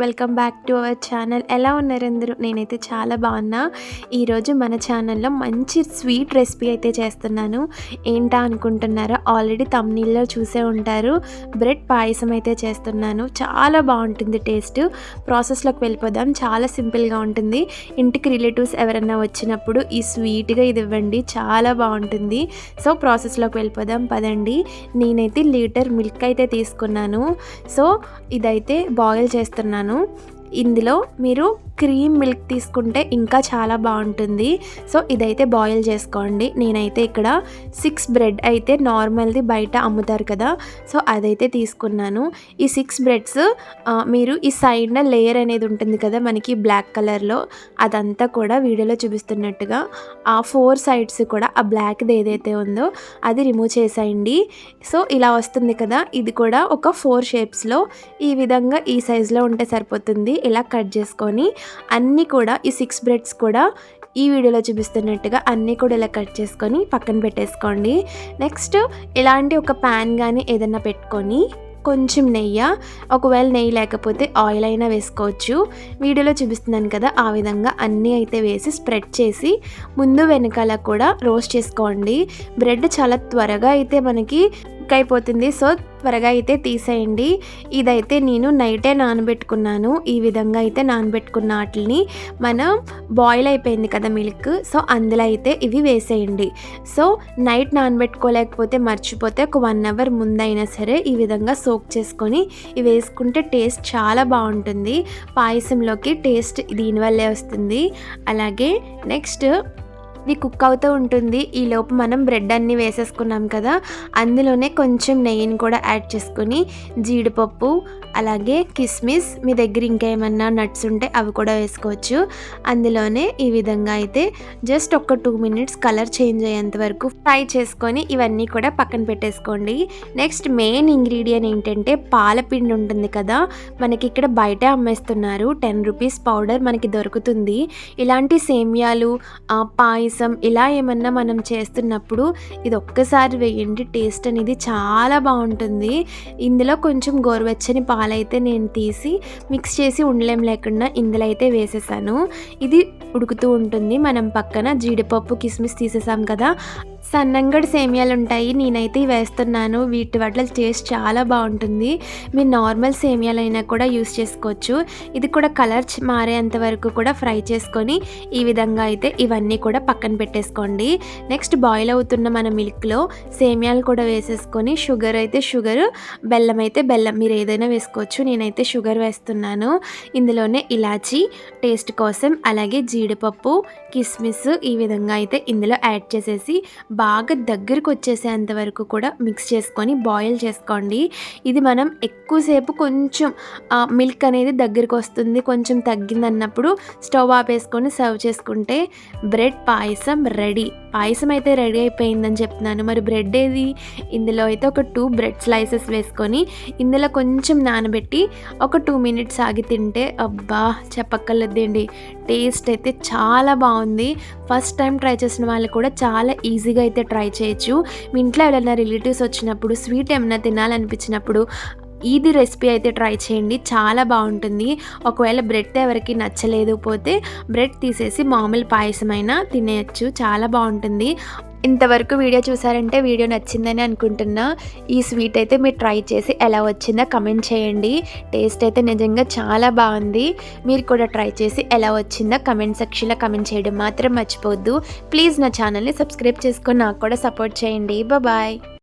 Welcome back to our channel. ఎలా ఉన్నారు అందరూ? నేనైతే చాలా బాగున్నా. ఈరోజు మన ఛానల్లో మంచి స్వీట్ రెసిపీ అయితే చేస్తున్నాను. ఏంటా అనుకుంటున్నారా? ఆల్రెడీ తమ్నీళ్ళలో చూసే ఉంటారు. బ్రెడ్ పాయసం అయితే చేస్తున్నాను. చాలా బాగుంటుంది టేస్ట్. ప్రాసెస్లోకి వెళ్ళిపోదాం. చాలా సింపుల్గా ఉంటుంది. ఇంటికి రిలేటివ్స్ ఎవరైనా వచ్చినప్పుడు ఈ స్వీట్గా ఇది ఇవ్వండి. చాలా బాగుంటుంది. సో ప్రాసెస్లోకి వెళ్ళిపోదాం. పదండి. నేనైతే లీటర్ మిల్క్ అయితే తీసుకున్నాను. సో ఇదైతే బాయిల్ చేస్తున్నాను. ano ఇందులో మీరు క్రీమ్ మిల్క్ తీసుకుంటే ఇంకా చాలా బాగుంటుంది. సో ఇదైతే బాయిల్ చేసుకోండి. నేనైతే ఇక్కడ సిక్స్ బ్రెడ్ అయితే నార్మల్ది బయట అమ్ముతారు కదా. సో అదైతే తీసుకున్నాను. ఈ సిక్స్ బ్రెడ్స్ మీరు ఈ సైడ్న లేయర్ అనేది ఉంటుంది కదా మనకి బ్లాక్ కలర్లో అదంతా కూడా వీడియోలో చూపిస్తున్నట్టుగా ఆ ఫోర్ సైడ్స్ కూడా ఆ బ్లాక్ది ఏదైతే ఉందో అది రిమూవ్ చేసేయండి. సో ఇలా వస్తుంది కదా. ఇది కూడా ఒక ఫోర్ షేప్స్లో ఈ విధంగా ఈ సైజులో ఉంటే సరిపోతుంది. ఇలా కట్ చేసుకొని అన్నీ కూడా ఈ సిక్స్ బ్రెడ్స్ కూడా ఈ వీడియోలో చూపిస్తున్నట్టుగా అన్నీ కూడా ఇలా కట్ చేసుకొని పక్కన పెట్టేసుకోండి. నెక్స్ట్ ఇలాంటి ఒక ప్యాన్ కానీ ఏదైనా పెట్టుకొని కొంచెం నెయ్యి ఒకవేళ నెయ్యి లేకపోతే ఆయిల్ అయినా వేసుకోవచ్చు. వీడియోలో చూపిస్తున్నాను కదా ఆ విధంగా అన్నీ అయితే వేసి స్ప్రెడ్ చేసి ముందు వెనకాల కూడా రోస్ట్ చేసుకోండి. బ్రెడ్ చాలా త్వరగా అయితే మనకి కుక్ అయిపోతుంది సో త్వరగా అయితే తీసేయండి. ఇదైతే నేను నైటే నానబెట్టుకున్నాను. ఈ విధంగా అయితే నానబెట్టుకున్న వాటిని మనం బాయిల్ అయిపోయింది కదా మిల్క్. సో అందులో అయితే ఇవి వేసేయండి. సో నైట్ నానబెట్టుకోలేకపోతే మర్చిపోతే ఒక వన్ అవర్ ముందైనా సరే ఈ విధంగా సోక్ చేసుకొని ఇవి వేసుకుంటే టేస్ట్ చాలా బాగుంటుంది. పాయసంలోకి టేస్ట్ దీనివల్లే వస్తుంది. అలాగే నెక్స్ట్ ఇది కుక్ అవుతూ ఉంటుంది. ఈ లోపు మనం బ్రెడ్ అన్నీ వేసేసుకున్నాం కదా అందులోనే కొంచెం నెయ్యిని కూడా యాడ్ చేసుకొని జీడిపప్పు అలాగే కిస్మిస్ మీ దగ్గర ఇంకా ఏమన్నా నట్స్ ఉంటే అవి కూడా వేసుకోవచ్చు. అందులోనే ఈ విధంగా అయితే జస్ట్ ఒక టూ మినిట్స్ కలర్ చేంజ్ అయ్యేంత వరకు ఫ్రై చేసుకొని ఇవన్నీ కూడా పక్కన పెట్టేసుకోండి. నెక్స్ట్ మెయిన్ ఇంగ్రీడియంట్ ఏంటంటే పాలపిండి ఉంటుంది కదా మనకి ఇక్కడ బయట అమ్మేస్తున్నారు. టెన్ రూపీస్ పౌడర్ మనకి దొరుకుతుంది. ఇలాంటి సేమియాలు పాయసం ఇలా ఏమన్నా మనం చేస్తున్నప్పుడు ఇది ఒక్కసారి వేయండి. టేస్ట్ అనేది చాలా బాగుంటుంది. ఇందులో కొంచెం గోరువెచ్చని పాలైతే నేను తీసి మిక్స్ చేసి ఉండలేం లేకుండా ఇందులో అయితే వేసేసాను. ఇది ఉడుకుతూ ఉంటుంది. మనం పక్కన జీడిపప్పు కిస్మిస్ తీసేసాం కదా సన్నంగడి సేమియాలు ఉంటాయి నేనైతే వేస్తున్నాను. వీటి వల్ల టేస్ట్ చాలా బాగుంటుంది మీరు నార్మల్ సేమియాలు అయినా కూడా యూస్ చేసుకోవచ్చు. ఇది కూడా కలర్ మారేంత వరకు కూడా ఫ్రై చేసుకొని ఈ విధంగా అయితే ఇవన్నీ కూడా పక్కన పెట్టేసుకోండి. నెక్స్ట్ బాయిల్ అవుతున్న మన మిల్క్లో సేమియాలు కూడా వేసేసుకొని షుగర్ అయితే షుగర్ బెల్లం అయితే బెల్లం మీరు ఏదైనా వేసుకోవచ్చు. నేనైతే షుగర్ వేస్తున్నాను. ఇందులోనే ఇలాచి టేస్ట్ కోసం అలాగే జీడిపప్పు కిస్మిస్ ఈ విధంగా అయితే ఇందులో యాడ్ చేసేసి బాగా దగ్గరకు వచ్చేసేంత వరకు కూడా మిక్స్ చేసుకొని బాయిల్ చేసుకోండి. ఇది మనం ఎక్కువసేపు కొంచెం మిల్క్ అనేది దగ్గరికి వస్తుంది కొంచెం తగ్గిందన్నప్పుడు స్టవ్ ఆపేసుకొని సర్వ్ చేసుకుంటే బ్రెడ్ పాయసం రెడీ. పాయసం అయితే రెడీ అయిపోయిందని చెప్తున్నాను. మరి బ్రెడ్ ఏది? ఇందులో అయితే ఒక టూ బ్రెడ్ స్లైసెస్ వేసుకొని ఇందులో కొంచెం నానబెట్టి ఒక టూ మినిట్స్ ఆగి తింటే అబ్బా చెప్పక్కర్లేదండి. టేస్ట్ అయితే చాలా బాగుంది. ఫస్ట్ టైం ట్రై చేసిన వాళ్ళు కూడా చాలా ఈజీగా అయితే ట్రై చేయొచ్చు. మీ ఇంట్లో ఎవరైనా రిలేటివ్స్ వచ్చినప్పుడు స్వీట్ ఏమైనా తినాలనిపించినప్పుడు ఇది రెసిపీ అయితే ట్రై చేయండి. చాలా బాగుంటుంది. ఒకవేళ బ్రెడ్ ఎవరికి నచ్చలేదు పోతే బ్రెడ్ తీసేసి మామూలు పాయసం అయినా తినేయచ్చు. చాలా బాగుంటుంది. ఇంతవరకు వీడియో చూసారంటే వీడియో నచ్చిందని అనుకుంటున్నా. ఈ స్వీట్ అయితే మీరు ట్రై చేసి ఎలా వచ్చిందో కమెంట్ చేయండి. టేస్ట్ అయితే నిజంగా చాలా బాగుంది. మీరు కూడా ట్రై చేసి ఎలా వచ్చిందో కమెంట్ సెక్షన్లో కమెంట్ చేయడం మాత్రం మర్చిపోవద్దు. ప్లీజ్ నా ఛానల్ని సబ్స్క్రైబ్ చేసుకొని నాకు కూడా సపోర్ట్ చేయండి. బాయ్.